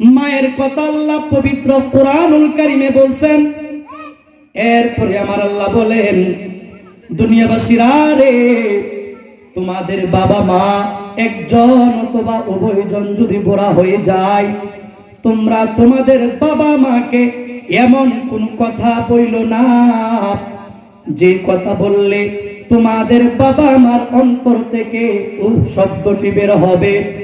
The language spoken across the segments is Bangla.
মায়ের কথা আল্লাহ পবিত্র কোরআনুল কারিমে বলছেন। এরপরে আমার আল্লাহ বলেন, দুনিয়াবাসীরা রে, তোমাদের বাবা মা একজন অথবা উভয়জন যদি বোরা হয়ে যায়, তোমরা তোমাদের বাবা মাকে এমন কোন কথা বইল না। যে কথা বললে তোমাদের বাবা মার অন্তর থেকে উহ শব্দটি বের হবে।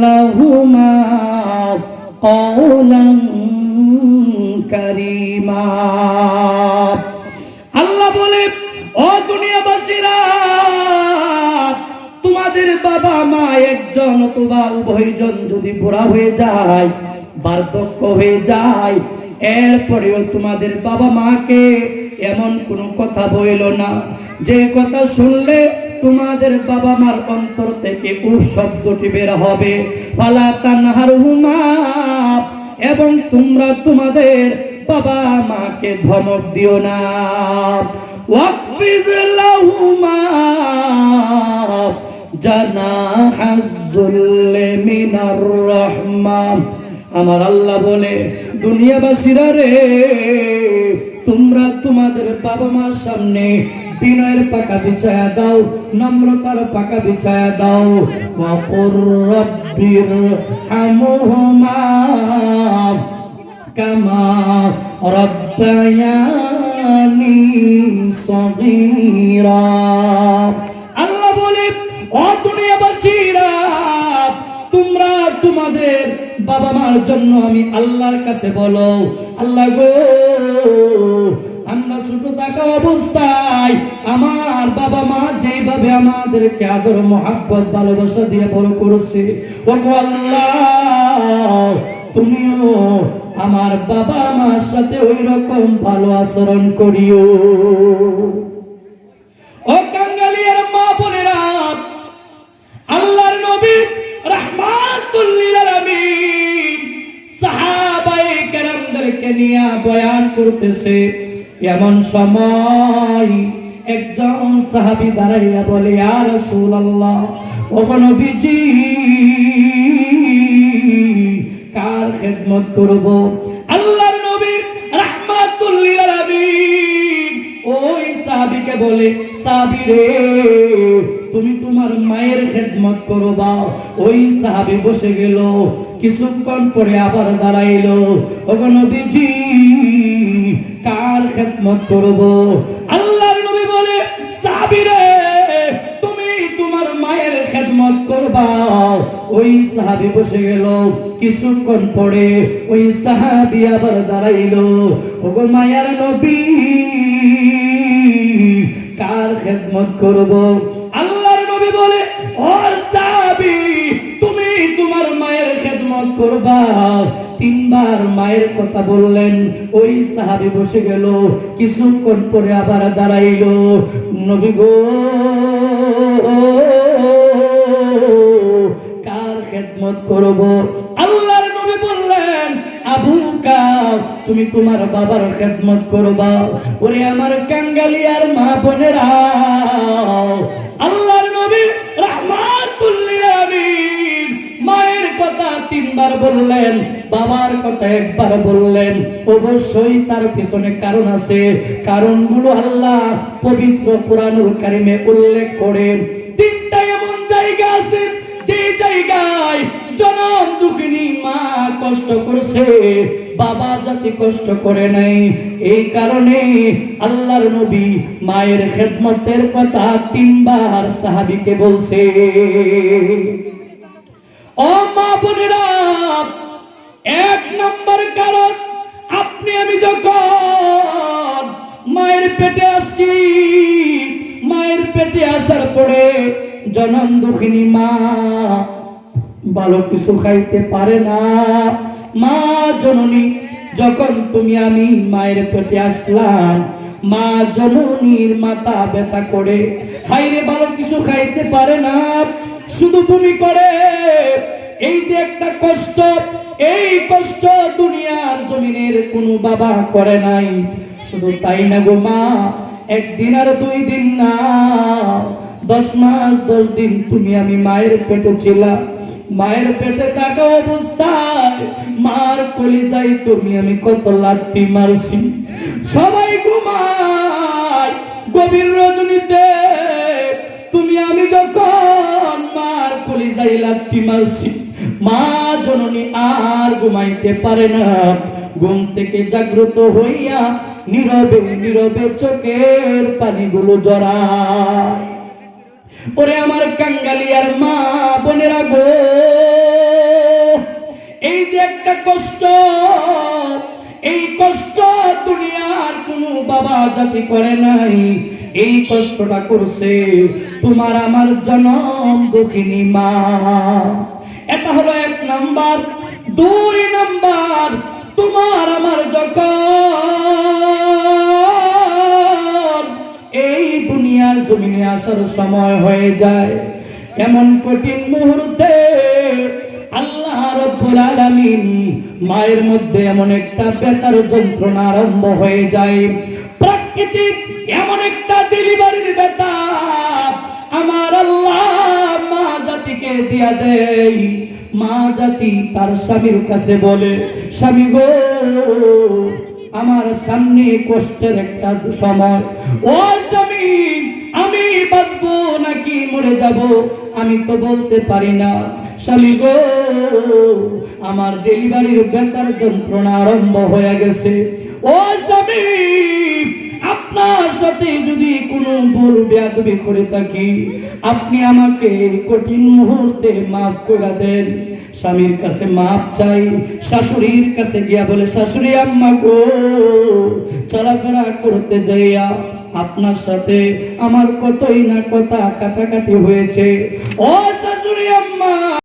لهما قولا كريما আল্লাহ বলে ও দুনিয়াবাসীরা তোমাদের বাবা মা একজন অথবা উভয়জন যদি বুড়া হয়ে যায় বার্ধক্য হয়ে যায় এরপরেও তোমাদের বাবা মাকে এমন কোনো কথা বইল না যে কথা শুনলে তোমাদের বাবা মার অন্তর থেকে উ শব্দটি বের হবে। ফালা তানহার এবং তোমরা তোমাদের বাবা মাকে ধমক দিও না। আমার আল্লাহ বলে, দুনিয়াবাসীরা রে তোমরা তোমাদের বাবা মার সামনে বিনয়ের পাকা বিছায়া দাও, নম্রতার পাকা বিছায়া দাও। ওয়াকুর রব্বির হামহুমা কামা রব্বায়ানি সগীরা। আল্লাহ বলে, ও দুনিয়াবাসীরা, তোমরা তোমাদের বাবা মার জন্য আমি আল্লাহর কাছে বলো, আল্লাহ গো ছোট থাকা অবস্থায় আমার বাবা মা যেভাবে আমাদেরকে আদর, মহাব্বত, ভালোবাসা দিয়ে বড় করেছে তুমিও আমার বাবা মার সাথে ওই রকম ভালো আচরণ করিও। ও কাঙ্গালিয়ার মা বোনেরা, আল্লাহর নবী রাহমাতুল্লিল আলামিন সাহাবায়ে কেরামদেরকে নিয়ে বয়ান করতেছে। এমন সময় একজন সাহাবি দাঁড়াইয়া বলে আর সুল্লাহ ও নবীজি, কার খেদমত করব? আল্লাহ নবী রাহমাতুল্লিল আলামিন ওই সাহাবিকে বলে, সাহাবী রে তুমি তোমার মায়ের খেদমত করবা ওই সাহাবী বসে গেল। কিছুক্ষণ পরে আবার দাঁড়াইলো। ওগো নবীজি, কার খেদমত করব? আল্লাহর নবী বলে, সাহাবী রে, তুমি তোমার মায়ের খেদমত করবা। ওই বসে গেল। কিছুক্ষণ পরে ওই সাহাবি আবার মায়ের কার খেদমত করব? করবা। তিনবার মায়ের কথা বললেন। ওই সাহাবি বসে গেল। কিছুক্ষণ পরে আবার দাঁড়াইলো। নবী গো, কার খেদমত করব? আল্লাহর নবী বললেন, আবু তুমি তোমার বাবার খেদমত করবা। ওরে আমার কাঙ্গালি আর মা বোনেরা, আল্লাহর নবী রাহমাতুল্লিল তিনবার বললেন, বাবার কথা একবার বললেন, অবশ্যই তার পিছনে কারণ আছে। কারণগুলো আল্লাহ পবিত্র কোরআনুল কারিমে উল্লেখ করেন। তিনটা এমন জায়গা আছে, যে জায়গায় জনম দুঃখিনী মা কষ্ট করছে, বাবা যাতে কষ্ট করে নাই। এই কারণে আল্লাহর নবী মায়ের খেদমতের কথা তিনবার সাহাবিকে বলছে। ও মা এক নম্বর কারণ, আপনি আমি যখন মায়ের পেটে আসছি, মায়ের পেটে আসার পরে জনম দুঃখিনী মা ভালো কিছু খাইতে পারে না। মা জননী, যখন তুমি আমি মায়ের পেটে আসলাম, মা জননীর মাথা ব্যথা করে, হাইরে ভালো কিছু খাইতে পারে না। শুধু তুমি করে। এই যে একটা কষ্ট, এই কষ্ট দুনিয়ার জমিনের কোনো বাবা করে নাই। শুধু তাই না গো মা, একদিন আর দুই দিন না। দশ মাস, দশ দিন তুমি আমি মায়ের পেটে ছিলাম মায়ের পেটে থাকা অবস্থায় মার কলিজাই তুমি আমি কত লাত্তি মারছি। সবাই ঘুমায় গভীর রজনীতে। তুমি আমি যখন মার কলিজাই লাত্তি মারছি। মা জননী আর ঘুমাইতে পারে না। ঘুম থেকে জাগ্রত হইয়া নীরবে নীরবে চোখের পানিগুলো জড়ায়। ওরে আমার কাঙ্গালিয়ার মা বোনেরা গো, এই যে একটা কষ্ট, এই কষ্ট দুনিয়ার কোন বাবা জাতি করে নাই। এই কষ্টটা করছে। তোমার আমার জনম দুঃখিনী মা। এটা হলো এক নাম্বার। দুই নাম্বার, তোমার আমার যখন এই দুনিয়ার জমিনে আসার সময় হয়ে যায়, এমন কঠিন মুহূর্তে আল্লাহ রব্বুল আলামিন মায়ের মধ্যে এমন একটা বেতার যন্ত্রণা আরম্ভ হয়ে যায়। প্রাকৃতিক দিয়া দেয় মা জাতি তার স্বামীর কাছে বলে, স্বামী গো, আমার সামনে কষ্টের একটা সময়। ও স্বামী, আমি বাঁচবো নাকি মরে যাব? আমি তো বলতে পারি না। স্বামী গো, আমার ডেলিভারির বেতার যন্ত্রণা আরম্ভ হয়ে গেছে। ও স্বামী আপনার সাথে যদি কোনো ভুল করে থাকি, আপনি আমাকে কঠিন মুহূর্তে মাফ করে দেন। স্বামীর কাছে মাপ চাই, শাশুড়ির কাছে গিয়া বলে, শাশুড়ি, আম্মা গো, চলাফেরা করতে যাইয়া আপনার সাথে আমার কতই না কথা কাটাকাটি হয়েছে। ও শাশুড়ি